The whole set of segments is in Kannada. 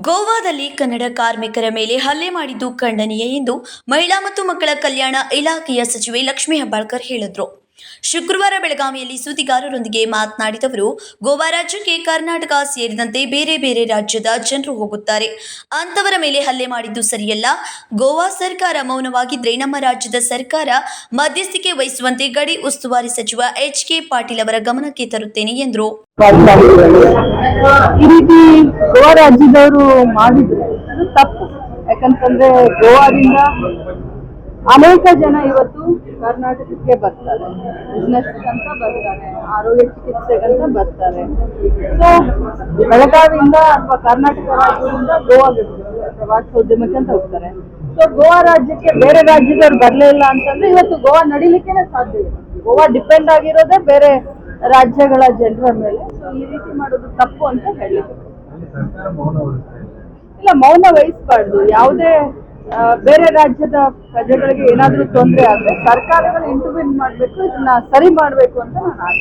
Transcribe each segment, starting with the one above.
ಗೋವಾದಲ್ಲಿ ಕನ್ನಡ ಕಾರ್ಮಿಕರ ಮೇಲೆ ಹಲ್ಲೆ ಮಾಡಿದ್ದು ಖಂಡನೀಯ ಎಂದು ಮಹಿಳಾ ಮತ್ತು ಮಕ್ಕಳ ಕಲ್ಯಾಣ ಇಲಾಖೆಯ ಸಚಿವೆ ಲಕ್ಷ್ಮೀ ಹೆಬ್ಬಾಳ್ಕರ್ ಹೇಳಿದರು. ಶುಕ್ರವಾರ ಬೆಳಗಾವಿಯಲ್ಲಿ ಸುದ್ದಿಗಾರರೊಂದಿಗೆ ಮಾತನಾಡಿದವರು, ಗೋವಾ ರಾಜ್ಯಕ್ಕೆ ಕರ್ನಾಟಕ ಸೇರಿದಂತೆ ಬೇರೆ ಬೇರೆ ರಾಜ್ಯದ ಜನರು ಹೋಗುತ್ತಾರೆ. ಅಂತವರ ಮೇಲೆ ಹಲ್ಲೆ ಮಾಡಿದ್ದು ಸರಿಯಲ್ಲ. ಗೋವಾ ಸರ್ಕಾರ ಮೌನವಾಗಿದ್ರೆ ನಮ್ಮ ರಾಜ್ಯದ ಸರ್ಕಾರ ಮಧ್ಯಸ್ಥಿಕೆ ವಹಿಸುವಂತೆ ಗಡಿ ಉಸ್ತುವಾರಿ ಸಚಿವ ಎಚ್ ಕೆ ಪಾಟೀಲ್ ಅವರ ಗಮನಕ್ಕೆ ತರುತ್ತೇನೆ ಎಂದರು. ಗೋವಾ ರಾಜ್ಯದವರು ಮಾಡಿದ್ರು. ಯಾಕಂತಂದ್ರೆ ಗೋವಾದಿಂದ ಅನೇಕ ಜನ ಇವತ್ತು ಕರ್ನಾಟಕಕ್ಕೆ ಬರ್ತಾರೆ. ಬಿಸ್ನೆಸ್ ಅಂತ ಬರ್ತಾರೆ ಆರೋಗ್ಯ ಚಿಕಿತ್ಸೆಗಂತ ಬರ್ತಾರೆ. ಸೊ ಬೆಳಗಾವಿಯಿಂದ ಅಥವಾ ಕರ್ನಾಟಕ ರಾಜ್ಯದಿಂದ ಗೋವಾಗೆ ಪ್ರವಾಸೋದ್ಯಮಕ್ಕೆ ಅಂತ ಹೋಗ್ತಾರೆ. ಸೊ ಗೋವಾ ರಾಜ್ಯಕ್ಕೆ ಬೇರೆ ರಾಜ್ಯದವ್ರು ಬರಲೇ ಇಲ್ಲ ಅಂತಂದ್ರೆ ಇವತ್ತು ಗೋವಾ ನಡಿಲಿಕ್ಕೆ ಸಾಧ್ಯ ಇಲ್ಲ. ಗೋವಾ ಡಿಪೆಂಡ್ ಆಗಿರೋದೇ ಬೇರೆ ರಾಜ್ಯಗಳ ಜನರ ಮೇಲೆ. ಸೊ ಈ ರೀತಿ ಮಾಡೋದು ತಪ್ಪು ಅಂತ ಹೇಳಿದ್ರು ಇಲ್ಲ ಮೌನ ವಹಿಸ್ಬಾರ್ದು. ಯಾವುದೇ ಬೇರೆ ರಾಜ್ಯದ ಪ್ರಜೆಗಳಿಗೆ ಏನಾದರೂ ತೊಂದರೆ ಆದ್ರೆ ಸರ್ಕಾರಗಳು ಇಂಟರ್ವ್ಯೂನ್ ಮಾಡಬೇಕು, ಇದನ್ನ ಸರಿ ಮಾಡಬೇಕು ಅಂತ ನಾನು.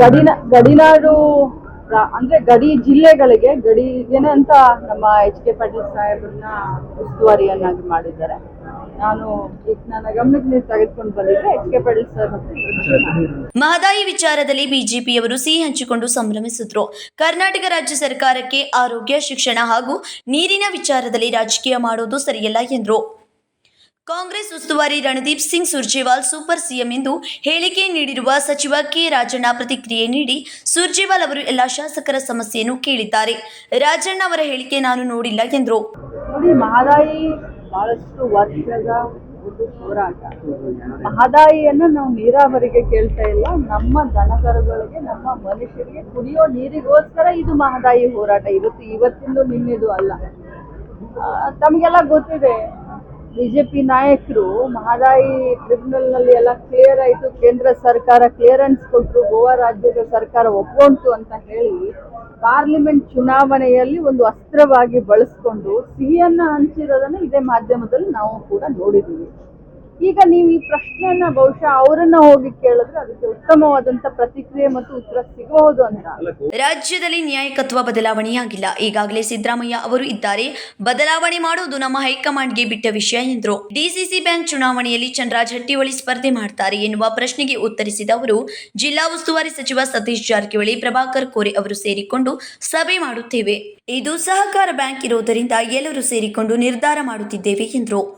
ಗಡಿನ, ಗಡಿನಾಡು ಅಂದ್ರೆ ಗಡಿ ಜಿಲ್ಲೆಗಳಿಗೆ ಗಡಿಗೆನೆ ಅಂತ ನಮ್ಮ ಎಚ್ ಕೆ ಪಾಟೀಲ್ ಸಾಹೇಬ್ರನ್ನ ಉಸ್ತುವಾರಿಯನ್ನಾಗಿ ಮಾಡಿದ್ದಾರೆ ನಾನು ಈಗ ನನ್ನ ಗಮನಕ್ಕೆ ನೀವು ತೆಗೆದುಕೊಂಡು ಬಂದಿದ್ರೆ ಎಚ್ ಕೆ ಪಾಟೀಲ್ ಸರ್ ಹತ್ರ ಈ ವಿಷಯ ಮಾತಾಡ್ತೀನಿ. ಮಹದಾಯಿ ವಿಚಾರದಲ್ಲಿ ಬಿಜೆಪಿಯವರು ಸಿಹಿ ಹಂಚಿಕೊಂಡು ಸಂಭ್ರಮಿಸಿದ್ರು. ಕರ್ನಾಟಕ ರಾಜ್ಯ ಸರ್ಕಾರಕ್ಕೆ ಆರೋಗ್ಯ ಶಿಕ್ಷಣ ಹಾಗೂ ನೀರಿನ ವಿಚಾರದಲ್ಲಿ ರಾಜಕೀಯ ಮಾಡೋದು ಸರಿಯಲ್ಲ ಎಂದರು. ಕಾಂಗ್ರೆಸ್ ಉಸ್ತುವಾರಿ ರಣದೀಪ್ ಸಿಂಗ್ ಸುರ್ಜೇವಾಲ್ ಸೂಪರ್ ಸಿಎಂ ಎಂದು ಹೇಳಿಕೆ ನೀಡಿರುವ ಸಚಿವ ಕೆ ರಾಜಣ್ಣ ಪ್ರತಿಕ್ರಿಯೆ ನೀಡಿ ಸುರ್ಜೇವಾಲ್ ಅವರು ಎಲ್ಲ ಶಾಸಕರ ಸಮಸ್ಯೆಯನ್ನು ಕೇಳಿದ್ದಾರೆ. ರಾಜಣ್ಣ ಅವರ ಹೇಳಿಕೆ ನಾನು ನೋಡಿಲ್ಲ ಎಂದರು. ಬಹಳಷ್ಟು ವರ್ಷದ ಒಂದು ಹೋರಾಟ. ಮಹದಾಯಿಯನ್ನು ನಾವು ನೀರಾವರಿಗೆ ಕೇಳ್ತಾ ಇಲ್ಲ, ನಮ್ಮ ದನಕರುಗಳಿಗೆ, ನಮ್ಮ ಮನುಷ್ಯರಿಗೆ ಕುಡಿಯೋ ನೀರಿಗೋಸ್ಕರ ಇದು ಮಹದಾಯಿ ಹೋರಾಟ. ಇವತ್ತು ಇವತ್ತಿಂದು ನಿನ್ನೆದು ಅಲ್ಲ. ತಮಗೆಲ್ಲ ಗೊತ್ತಿದೆ. ಬಿಜೆಪಿ ನಾಯಕರು ಮಹದಾಯಿ ಟ್ರಿಬ್ಯುನಲ್ನಲ್ಲಿ ಎಲ್ಲ ಕ್ಲಿಯರ್ ಆಯ್ತು. ಕೇಂದ್ರ ಸರ್ಕಾರ ಕ್ಲಿಯರೆನ್ಸ್ ಕೊಟ್ಟರು ಗೋವಾ ರಾಜ್ಯದ ಸರ್ಕಾರ ಒಪ್ಕೊಂತು ಅಂತ ಹೇಳಿ ಪಾರ್ಲಿಮೆಂಟ್ ಚುನಾವಣೆಯಲ್ಲಿ ಒಂದು ಅಸ್ತ್ರವಾಗಿ ಬಳಸ್ಕೊಂಡು ಸಿಹಿಯನ್ನ ಹಂಚಿರೋದನ್ನ ಇದೇ ಮಾಧ್ಯಮದಲ್ಲಿ ನಾವು ಕೂಡ ನೋಡಿದ್ದೀವಿ. ಈಗ ನೀವು ಈ ಪ್ರಶ್ನೆಯನ್ನ ಬಹುಶಃ ಅವರನ್ನ ಹೋಗಿ ಕೇಳಿದ್ರೆ ಅದಕ್ಕೆ ಉತ್ತಮವಾದಂತ ಪ್ರತಿಕ್ರಿಯೆ ಮತ್ತು ಉತ್ತರ ಸಿಗಬಹುದು ಅಂತ. ರಾಜ್ಯದಲ್ಲಿ ನ್ಯಾಯಕತ್ವ ಬದಲಾವಣೆಯಾಗಿಲ್ಲ. ಈಗಾಗಲೇ ಸಿದ್ದರಾಮಯ್ಯ ಅವರು ಇದ್ದಾರೆ. ಬದಲಾವಣೆ ಮಾಡುವುದು ನಮ್ಮ ಹೈಕಮಾಂಡ್ಗೆ ಬಿಟ್ಟ ವಿಷಯ ಎಂದರು. ಡಿಸಿಸಿ ಬ್ಯಾಂಕ್ ಚುನಾವಣೆಯಲ್ಲಿ ಚಂದ್ರಾಜ್ ಹಟ್ಟಿಹೊಳಿ ಸ್ಪರ್ಧೆ ಮಾಡ್ತಾರೆ ಎನ್ನುವ ಪ್ರಶ್ನೆಗೆ ಉತ್ತರಿಸಿದ ಅವರು, ಜಿಲ್ಲಾ ಉಸ್ತುವಾರಿ ಸಚಿವ ಸತೀಶ್ ಜಾರಕಿಹೊಳಿ, ಪ್ರಭಾಕರ್ ಕೋರೆ ಅವರು ಸೇರಿಕೊಂಡು ಸಭೆ ಮಾಡುತ್ತೇವೆ. ಇದು ಸಹಕಾರ ಬ್ಯಾಂಕ್ ಇರುವುದರಿಂದ ಎಲ್ಲರೂ ಸೇರಿಕೊಂಡು ನಿರ್ಧಾರ ಮಾಡುತ್ತಿದ್ದೇವೆ ಎಂದರು.